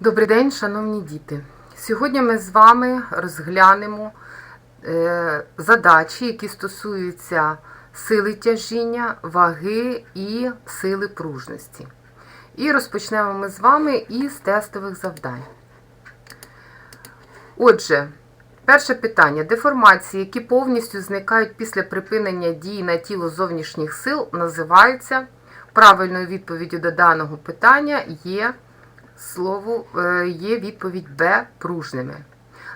Добрий день, шановні діти. Сьогодні ми з вами розглянемо е, задачі, які стосуються сили тяжіння, ваги і сили пружності. І розпочнемо ми з вами із тестових завдань. Отже, перше питання. Деформації, які повністю зникають після припинення дії на тіло зовнішніх сил, називаються правильною відповіддю до даного питання є слово е, є відповідь Б пружними.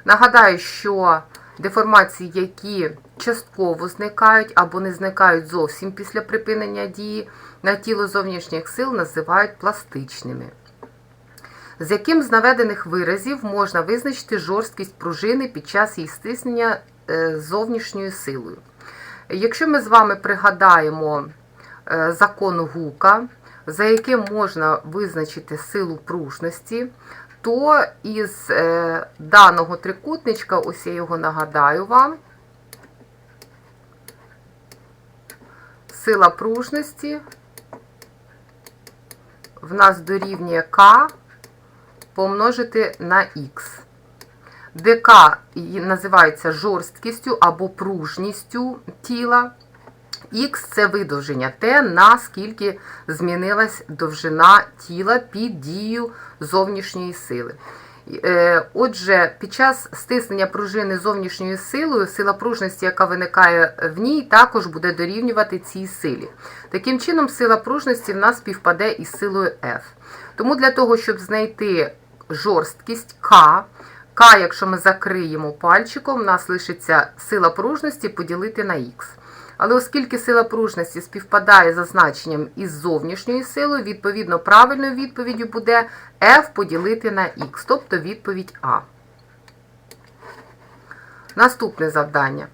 Нагадаю, що деформації, які частково зникають або не зникають зовсім після припинення дії на тіло зовнішніх сил, називають пластичними. З яким з наведених виразів можна визначити жорсткість пружини під час її стиснення е, зовнішньою силою? Якщо ми з вами пригадаємо е, закон Гука, за яким можна визначити силу пружності, то із е, даного трикутничка, ось я його нагадаю вам, сила пружності в нас дорівнює К помножити на Х. де К називається жорсткістю або пружністю тіла. Х це видовження те, наскільки змінилась довжина тіла під дією зовнішньої сили. Е, отже, під час стиснення пружини зовнішньою силою, сила пружності, яка виникає в ній, також буде дорівнювати цій силі. Таким чином, сила пружності в нас співпаде із силою F. Тому для того, щоб знайти жорсткість К, К, якщо ми закриємо пальчиком, у нас лишиться сила пружності поділити на Х. Але оскільки сила пружності співпадає за значенням із зовнішньою силою, відповідно, правильною відповіддю буде F поділити на Х, тобто відповідь А. Наступне завдання.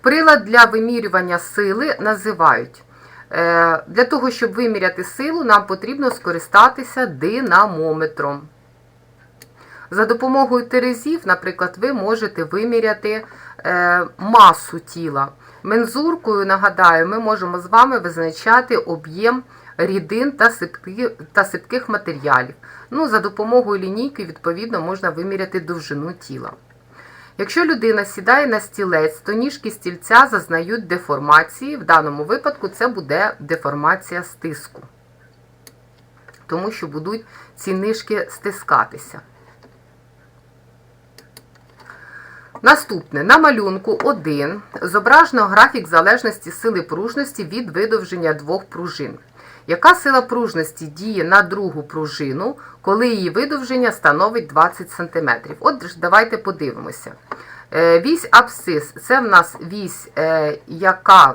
Прилад для вимірювання сили називають. Е, для того, щоб виміряти силу, нам потрібно скористатися динамометром. За допомогою терезів, наприклад, ви можете виміряти е, масу тіла. Мензуркою, нагадаю, ми можемо з вами визначати об'єм рідин та сипких, та сипких матеріалів. Ну, За допомогою лінійки, відповідно, можна виміряти довжину тіла. Якщо людина сідає на стілець, то ніжки стільця зазнають деформації. В даному випадку це буде деформація стиску, тому що будуть ці нижки стискатися. Наступне на малюнку 1 зображено графік залежності сили пружності від видовження двох пружин. Яка сила пружності діє на другу пружину, коли її видовження становить 20 см? От давайте подивимося. Е, вісь абсцис це в нас вісь, е, яка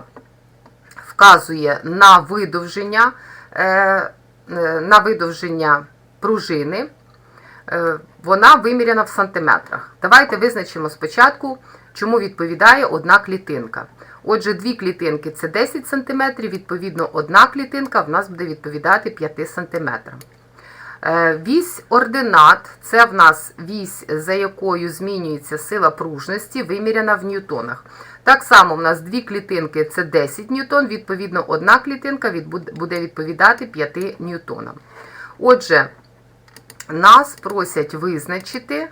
вказує на видовження, е, на видовження пружини. Вона виміряна в сантиметрах. Давайте визначимо спочатку, чому відповідає одна клітинка. Отже, дві клітинки це 10 см, відповідно, одна клітинка в нас буде відповідати 5 см. Вісь ординат це в нас вісь, за якою змінюється сила пружності, виміряна в ньютонах. Так само в нас дві клітинки це 10 ньютон, відповідно, одна клітинка буде відповідати 5 ньютонам. Отже, нас просять визначити,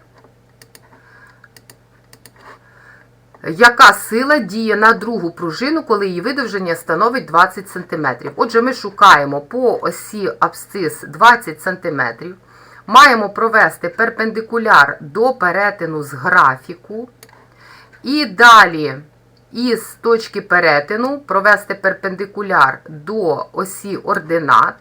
яка сила діє на другу пружину, коли її видовження становить 20 см. Отже, ми шукаємо по осі абсцис 20 см. Маємо провести перпендикуляр до перетину з графіку. І далі із точки перетину провести перпендикуляр до осі ординат.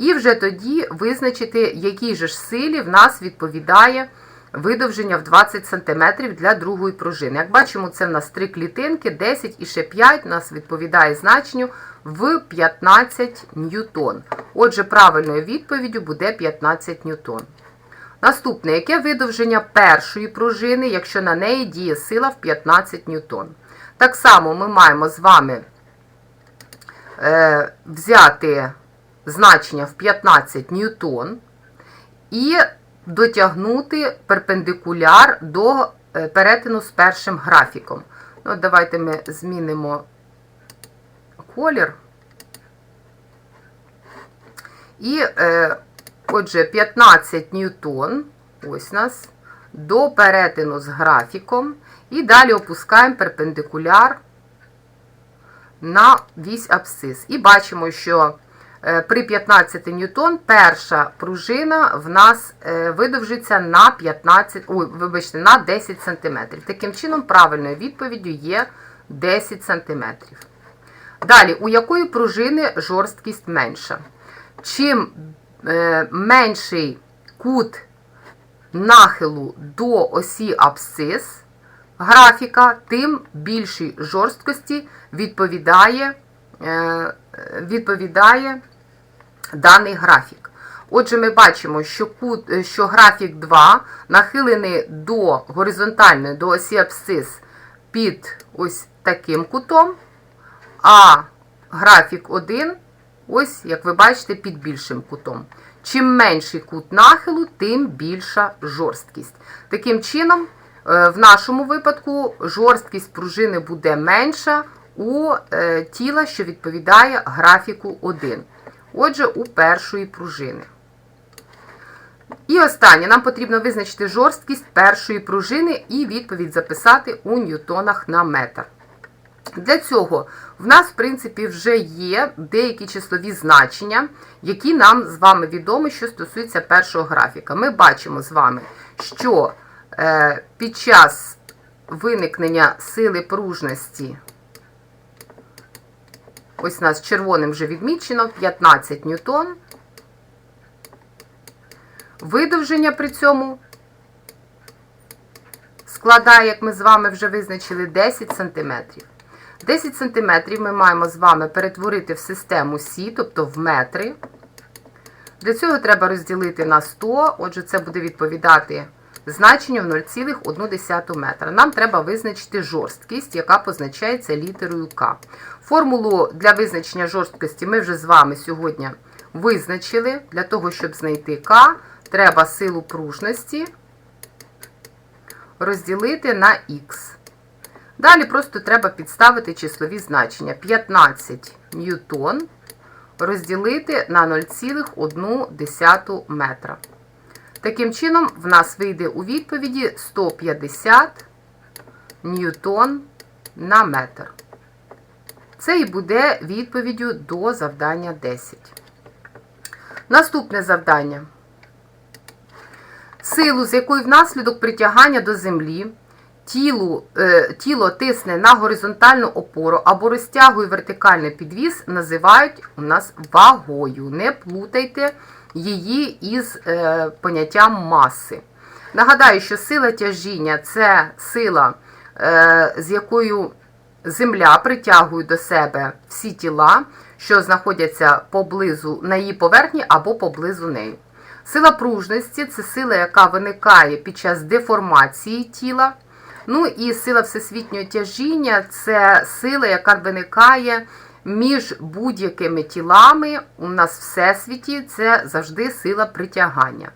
І вже тоді визначити, якій же ж силі в нас відповідає видовження в 20 см для другої пружини. Як бачимо, це в нас три клітинки, 10 і ще 5 у нас відповідає значенню в 15 ньютон. Отже, правильною відповіддю буде 15 ньютон. Наступне, яке видовження першої пружини, якщо на неї діє сила в 15 ньютон? Так само ми маємо з вами е, взяти значення в 15 ньютон і дотягнути перпендикуляр до е, перетину з першим графіком. Ну, Давайте ми змінимо колір. І, е, отже, 15 ньютон ось нас, до перетину з графіком. І далі опускаємо перпендикуляр на вісь абсцис. І бачимо, що при 15 ньютон перша пружина в нас е, видовжиться на 15, ой, вибачте, на 10 см. Таким чином, правильною відповіддю є 10 см. Далі, у якої пружини жорсткість менша? Чим е, менший кут нахилу до осі абсцис графіка, тим більшій жорсткості відповідає, е, відповідає даний графік. Отже, ми бачимо, що кут, що графік 2 нахилений до горизонтальної до осі абсцис під ось таким кутом, а графік 1, ось, як ви бачите, під більшим кутом. Чим менший кут нахилу, тим більша жорсткість. Таким чином, е, в нашому випадку жорсткість пружини буде менша у е, тіла, що відповідає графіку 1. Отже, у першої пружини. І останнє, нам потрібно визначити жорсткість першої пружини і відповідь записати у ньютонах на метр. Для цього в нас, в принципі, вже є деякі числові значення, які нам з вами відомі, що стосуються першого графіка. Ми бачимо з вами, що е, під час виникнення сили пружності, ось у нас червоним вже відмічено, 15 ньютон. Видовження при цьому складає, як ми з вами вже визначили, 10 см. 10 см ми маємо з вами перетворити в систему Сі, тобто в метри. Для цього треба розділити на 100, отже, це буде відповідати значенню в 0,1 метра. Нам треба визначити жорсткість, яка позначається літерою К. Формулу для визначення жорсткості ми вже з вами сьогодні визначили. Для того, щоб знайти К, треба силу пружності розділити на Х. Далі просто треба підставити числові значення. 15 ньютон розділити на 0,1 метра. Таким чином, в нас вийде у відповіді 150 ньютон на метр. Це і буде відповіддю до завдання 10. Наступне завдання. Силу, з якою внаслідок притягання до землі тіло, е, тіло тисне на горизонтальну опору або розтягує вертикальний підвіз, називають у нас вагою. Не плутайте її із е, поняттям маси. Нагадаю, що сила тяжіння це сила, е, з якою Земля притягує до себе всі тіла, що знаходяться поблизу на її поверхні або поблизу неї. Сила пружності це сила, яка виникає під час деформації тіла. Ну і сила всесвітнього тяжіння це сила, яка виникає між будь-якими тілами. У нас в всесвіті це завжди сила притягання.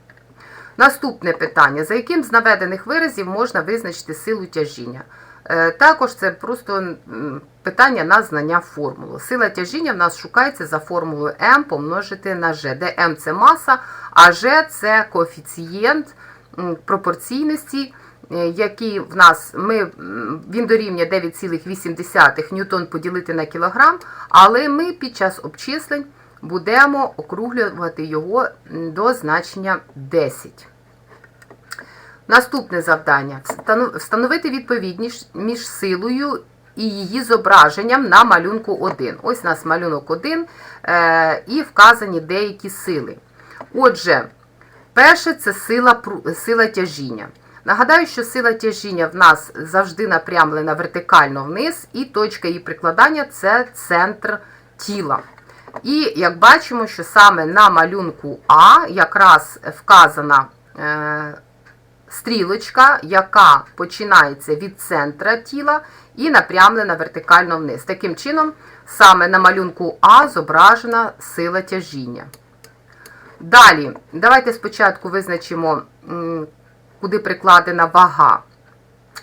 Наступне питання: за яким з наведених виразів можна визначити силу тяжіння? Е, також це просто питання на знання формули. Сила тяжіння в нас шукається за формулою М помножити на G, де М це маса, а G це коефіцієнт пропорційності, який в нас ми, він дорівнює 9,8 ньютон поділити на кілограм, але ми під час обчислень будемо округлювати його до значення 10. Наступне завдання встановити відповідність між силою і її зображенням на малюнку 1. Ось у нас малюнок 1 е, і вказані деякі сили. Отже, перше це сила, сила тяжіння. Нагадаю, що сила тяжіння в нас завжди напрямлена вертикально вниз, і точка її прикладання це центр тіла. І як бачимо, що саме на малюнку А якраз вказана. Е, стрілочка, яка починається від центра тіла і напрямлена вертикально вниз. Таким чином, саме на малюнку А зображена сила тяжіння. Далі, давайте спочатку визначимо, куди прикладена вага.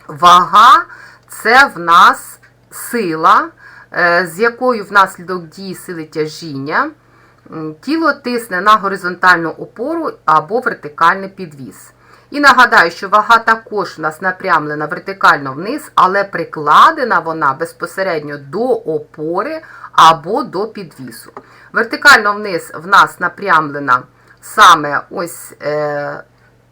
Вага це в нас сила, е, з якою внаслідок дії сили тяжіння тіло тисне на горизонтальну опору або вертикальний підвіз. І нагадаю, що вага також у нас напрямлена вертикально вниз, але прикладена вона безпосередньо до опори або до підвісу. Вертикально вниз в нас напрямлена саме ось е,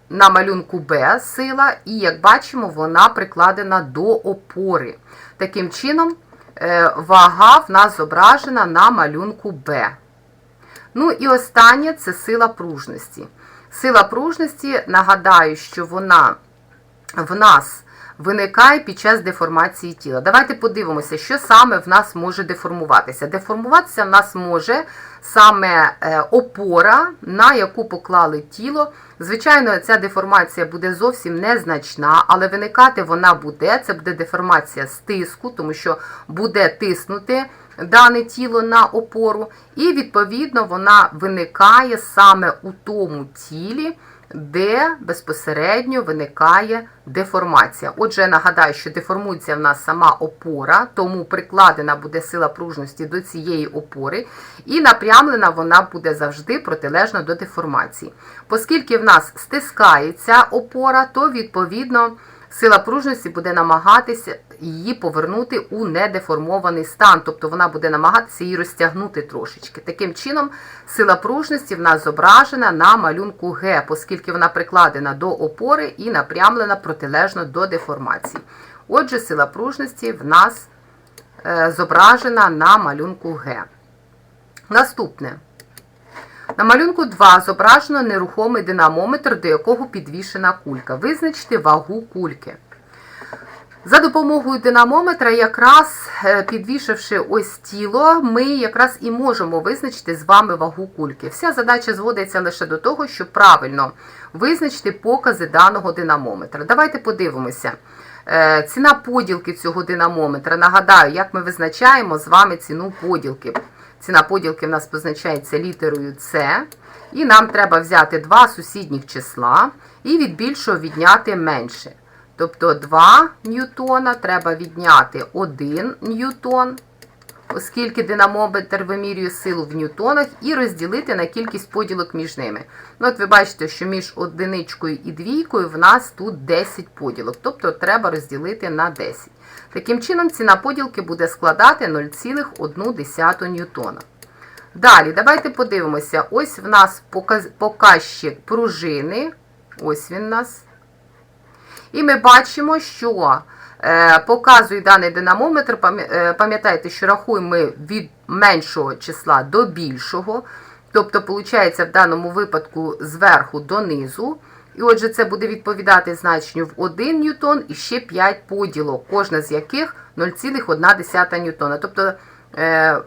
на малюнку Б сила, і як бачимо, вона прикладена до опори. Таким чином, е, вага в нас зображена на малюнку Б. Ну і останнє це сила пружності. Сила пружності, нагадаю, що вона в нас виникає під час деформації тіла. Давайте подивимося, що саме в нас може деформуватися. Деформуватися в нас може саме е, опора, на яку поклали тіло. Звичайно, ця деформація буде зовсім незначна, але виникати вона буде. Це буде деформація з тиску, тому що буде тиснути дане тіло на опору, і, відповідно, вона виникає саме у тому тілі, де безпосередньо виникає деформація. Отже, я нагадаю, що деформується в нас сама опора, тому прикладена буде сила пружності до цієї опори, і напрямлена вона буде завжди протилежно до деформації. Оскільки в нас стискається опора, то відповідно. Сила пружності буде намагатися її повернути у недеформований стан, тобто вона буде намагатися її розтягнути трошечки. Таким чином, сила пружності в нас зображена на малюнку Г, оскільки вона прикладена до опори і напрямлена протилежно до деформації. Отже, сила пружності в нас е, зображена на малюнку Г. Наступне. На малюнку 2 зображено нерухомий динамометр, до якого підвішена кулька. Визначте вагу кульки. За допомогою динамометра, якраз е, підвішавши ось тіло, ми якраз і можемо визначити з вами вагу кульки. Вся задача зводиться лише до того, щоб правильно визначити покази даного динамометра. Давайте подивимося. Е, Ціна поділки цього динамометра. Нагадаю, як ми визначаємо з вами ціну поділки. Ціна поділки в нас позначається літерою С. І нам треба взяти два сусідніх числа і від більшого відняти менше. Тобто 2 ньютона треба відняти 1 ньютон, оскільки динамометр вимірює силу в ньютонах, і розділити на кількість поділок між ними. Ну, От ви бачите, що між одиничкою і двійкою в нас тут 10 поділок, тобто треба розділити на 10. Таким чином, ціна поділки буде складати 0,1 ньютона. Далі, давайте подивимося. Ось в нас показчик пружини. Ось він у нас. І ми бачимо, що е, показує даний динамометр. е, Пам'ятаєте, що рахуємо від меншого числа до більшого. Тобто, виходить, в даному випадку зверху до низу. І отже, це буде відповідати значенню в 1 ньютон і ще 5 поділок, кожна з яких 0,1 ньютона. Тобто е,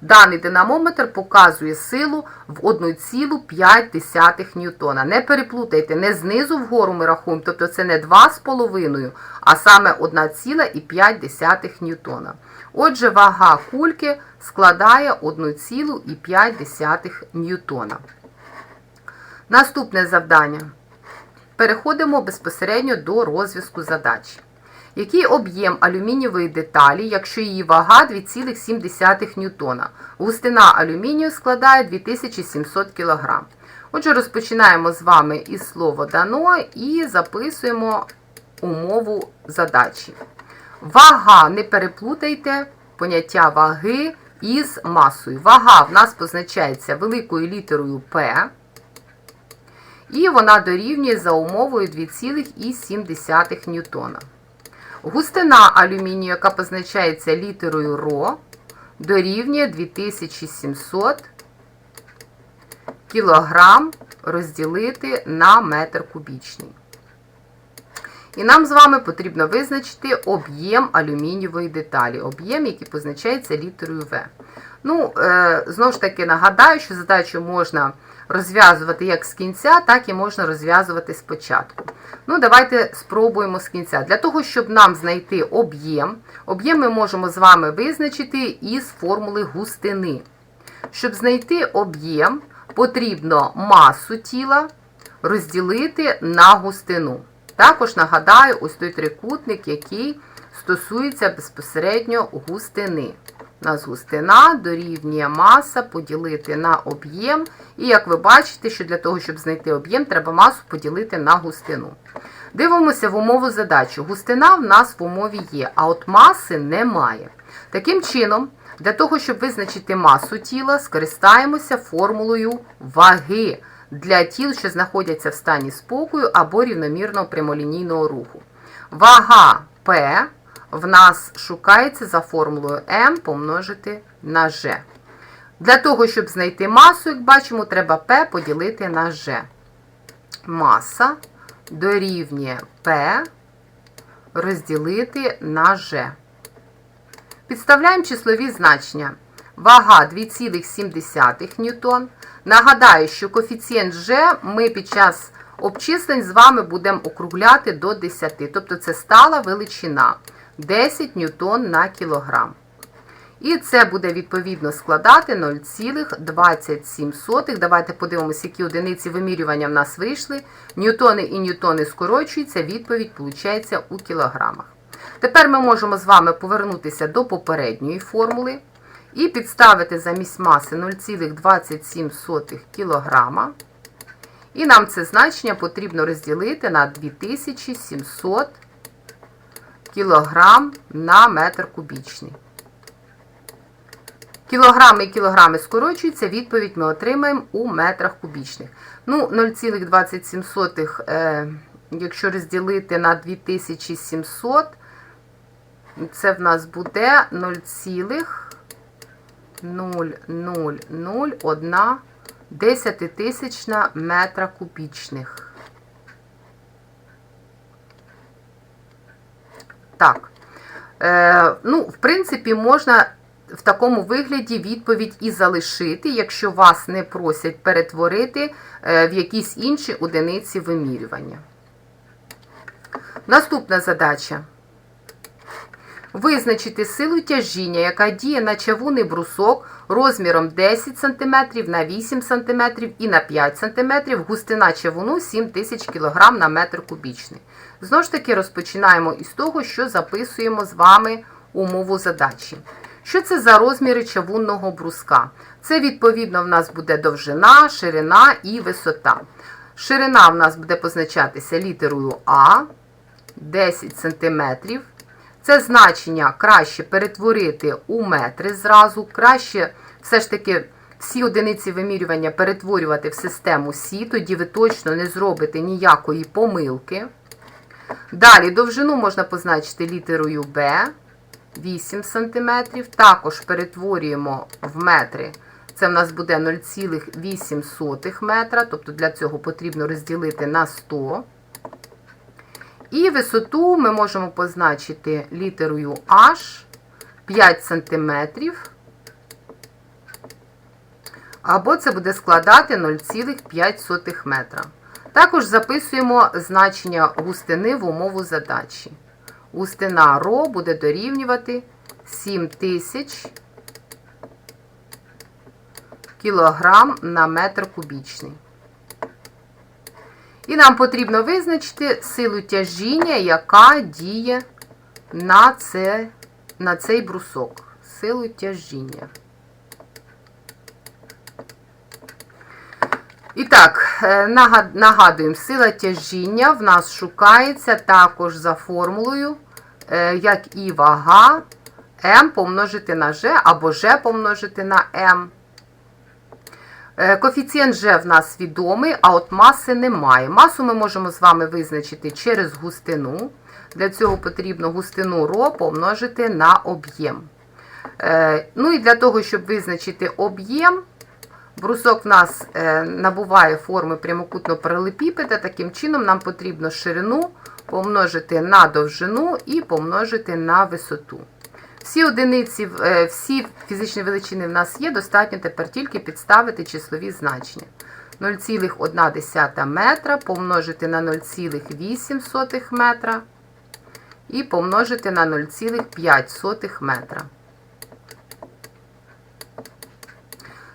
даний динамометр показує силу в 1,5 ньютона. Не переплутайте, не знизу вгору ми рахуємо, тобто це не 2,5, а саме 1,5 ньютона. Отже, вага кульки складає 1,5 ньютона. Наступне завдання. Переходимо безпосередньо до розв'язку задачі. Який об'єм алюмінієвої деталі, якщо її вага 2,7 ньютона? Густина алюмінію складає 2700 кг. Отже, розпочинаємо з вами із слова дано і записуємо умову задачі. Вага, не переплутайте поняття ваги із масою. Вага в нас позначається великою літерою П. І вона дорівнює за умовою 2,7 ньютона. Густина алюмінію, яка позначається літерою РО, дорівнює 2700 кг розділити на метр кубічний. І нам з вами потрібно визначити об'єм алюмінієвої деталі, об'єм, який позначається літерою В. Ну, е, знову ж таки, нагадаю, що задачу можна розв'язувати як з кінця, так і можна розв'язувати спочатку. Ну, давайте спробуємо з кінця. Для того, щоб нам знайти об'єм, об'єм ми можемо з вами визначити із формули густини. Щоб знайти об'єм, потрібно масу тіла розділити на густину. Також нагадаю ось той трикутник, який стосується безпосередньо густини. У нас густина дорівнює маса поділити на об'єм. І як ви бачите, що для того, щоб знайти об'єм, треба масу поділити на густину. Дивимося в умову задачі. Густина в нас в умові є, а от маси немає. Таким чином, для того, щоб визначити масу тіла, скористаємося формулою ваги для тіл, що знаходяться в стані спокою або рівномірного прямолінійного руху. Вага P в нас шукається за формулою m помножити на g. Для того, щоб знайти масу, як бачимо, треба P поділити на g. Маса дорівнює P розділити на g. Підставляємо числові значення. Вага 2,7 ньютон. Нагадаю, що коефіцієнт G ми під час обчислень з вами будемо округляти до 10. Тобто це стала величина 10 ньютон на кілограм. І це буде відповідно складати 0,27. Давайте подивимося, які одиниці вимірювання в нас вийшли. Ньютони і ньютони скорочуються, відповідь виходить у кілограмах. Тепер ми можемо з вами повернутися до попередньої формули і підставити замість маси 0,27 кг. І нам це значення потрібно розділити на 2700 кг на метр кубічний. Кілограми і кілограми скорочуються, відповідь ми отримаємо у метрах кубічних. Ну, 0,27, е, якщо розділити на 2700, це в нас буде 0,0001 десятитисячна метра кубічних. Так. Е, ну, в принципі, можна в такому вигляді відповідь і залишити, якщо вас не просять перетворити е, в якісь інші одиниці вимірювання. Наступна задача. Визначити силу тяжіння, яка діє на чавунний брусок розміром 10 см на 8 см і на 5 см, густина чавуну 7000 кг на метр кубічний. Знову ж таки, розпочинаємо із того, що записуємо з вами умову задачі. Що це за розміри чавунного бруска? Це, відповідно, в нас буде довжина, ширина і висота. Ширина в нас буде позначатися літерою А 10 см. Це значення краще перетворити у метри зразу, краще все ж таки всі одиниці вимірювання перетворювати в систему Сі, тоді ви точно не зробите ніякої помилки. Далі довжину можна позначити літерою Б 8 см. Також перетворюємо в метри. Це в нас буде 0,8 метра, тобто для цього потрібно розділити на 100. І висоту ми можемо позначити літерою H 5 см. Або це буде складати 0,5 метра. Також записуємо значення густини в умову задачі. Густина ро буде дорівнювати 7000 кг на метр кубічний. І нам потрібно визначити силу тяжіння, яка діє на, це, на цей брусок. Силу тяжіння. І так, е, нагадуємо, сила тяжіння в нас шукається також за формулою, е, як і вага М помножити на G або G помножити на М. Е, коефіцієнт G в нас відомий, а от маси немає. Масу ми можемо з вами визначити через густину. Для цього потрібно густину ро помножити на об'єм. Ну і для того, щоб визначити об'єм, брусок в нас е, набуває форми прямокутного паралепіпеда. Таким чином, нам потрібно ширину помножити на довжину і помножити на висоту. Всі одиниці, е, всі фізичні величини в нас є, достатньо тепер тільки підставити числові значення. 0,1 метра помножити на 0,8 метра і помножити на 0,5 метра.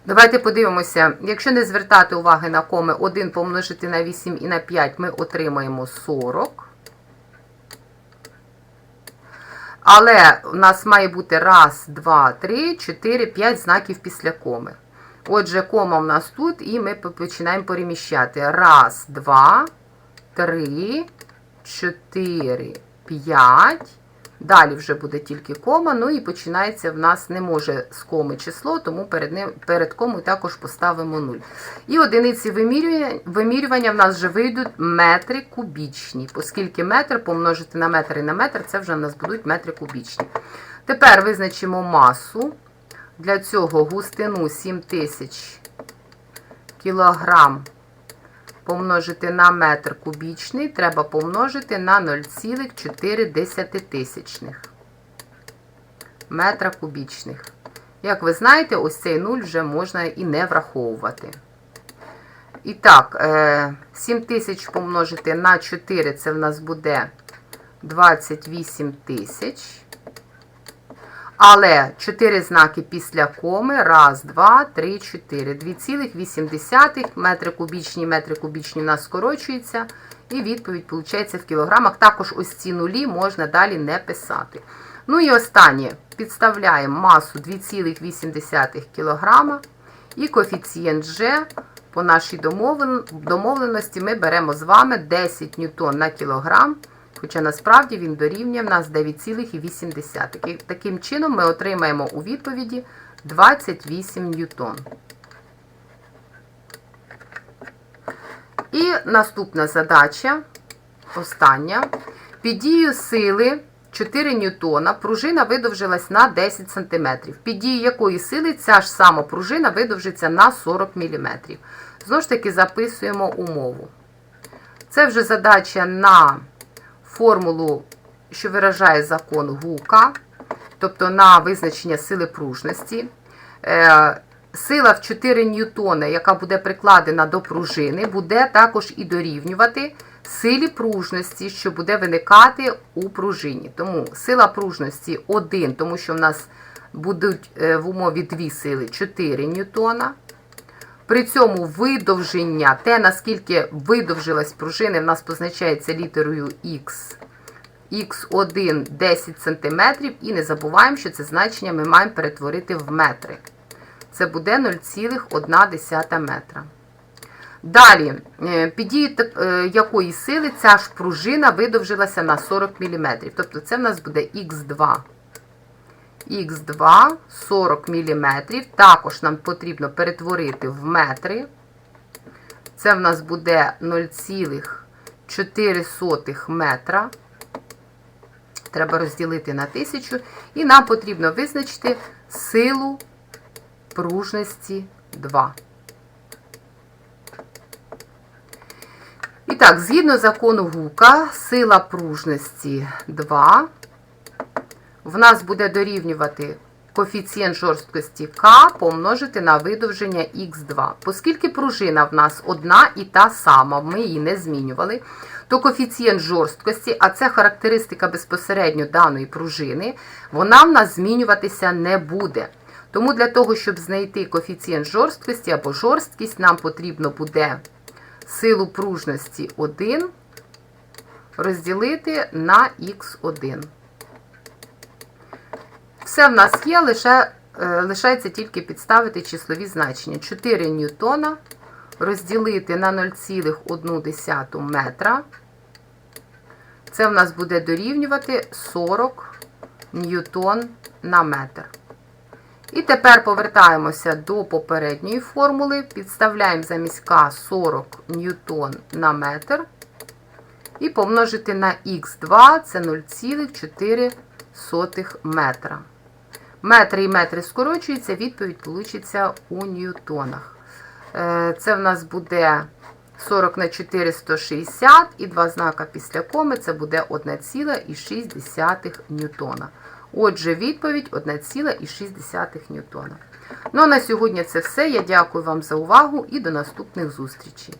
Давайте подивимося, якщо не звертати уваги на коми 1 помножити на 8 і на 5, ми отримаємо 40. Але у нас має бути раз, два, три, чотири, п'ять знаків після коми. Отже, кома в нас тут, і ми починаємо переміщати. Раз, два, три, чотири, п'ять. Далі вже буде тільки кома, ну і починається в нас не може з коми число, тому перед ним, перед комою також поставимо 0. І одиниці вимірювання, вимірювання в нас вже вийдуть метри кубічні, оскільки метр помножити на метр і на метр, це вже в нас будуть метри кубічні. Тепер визначимо масу. Для цього густину 7000 кілограм помножити на метр кубічний, треба помножити на 0,4 метра кубічних. Як ви знаєте, ось цей 0 вже можна і не враховувати. І так, 7000 помножити на 4, це в нас буде 28 тисяч. Але 4 знаки після коми. Раз, два, три, 4. 2,8 метри кубічні, метри кубічні у нас скорочується. І відповідь, виходить, в кілограмах. Також ось ці нулі можна далі не писати. Ну і останнє. Підставляємо масу 2,8 кг. І коефіцієнт G по нашій домовленості ми беремо з вами 10 ньютон на кілограм. Хоча насправді він дорівнює в нас 9,8. Таким чином ми отримаємо у відповіді 28 ньютон. І наступна задача, остання. Під дією сили 4 ньютона пружина видовжилась на 10 см. Під дією якої сили ця ж сама пружина видовжиться на 40 мм. Знову ж таки, записуємо умову. Це вже задача на формулу, що виражає закон Гука, тобто на визначення сили пружності. Е, сила в 4 ньютона, яка буде прикладена до пружини, буде також і дорівнювати силі пружності, що буде виникати у пружині. Тому сила пружності 1, тому що в нас будуть е, в умові 2 сили 4 ньютона. При цьому видовження, те, наскільки видовжилась пружина, в нас позначається літерою Х. Х1 10 см. І не забуваємо, що це значення ми маємо перетворити в метри. Це буде 0,1 метра. Далі, е, під дією е, якої сили ця ж пружина видовжилася на 40 мм. Тобто це в нас буде Х2. Х2 40 мм. Також нам потрібно перетворити в метри. Це в нас буде 0,4 метра. Треба розділити на 1000. І нам потрібно визначити силу пружності 2. І так, згідно закону Гука, сила пружності 2 в нас буде дорівнювати коефіцієнт жорсткості К помножити на видовження Х2. Оскільки пружина в нас одна і та сама, ми її не змінювали, то коефіцієнт жорсткості, а це характеристика безпосередньо даної пружини, вона в нас змінюватися не буде. Тому для того, щоб знайти коефіцієнт жорсткості або жорсткість, нам потрібно буде силу пружності 1 розділити на х1. Все в нас є, лише, е, лишається тільки підставити числові значення. 4 ньютона розділити на 0,1 метра. Це в нас буде дорівнювати 40 ньютон на метр. І тепер повертаємося до попередньої формули, підставляємо замість К 40 ньютон на метр. І помножити на х2 це 0,4 метра. Метри і метри скорочуються, відповідь вийде у ньютонах. Е, це в нас буде 40 на 4 160 і два знака після коми це буде 1,6 ньютона. Отже, відповідь 1,6 ньютона. Ну а на сьогодні це все. Я дякую вам за увагу і до наступних зустрічей.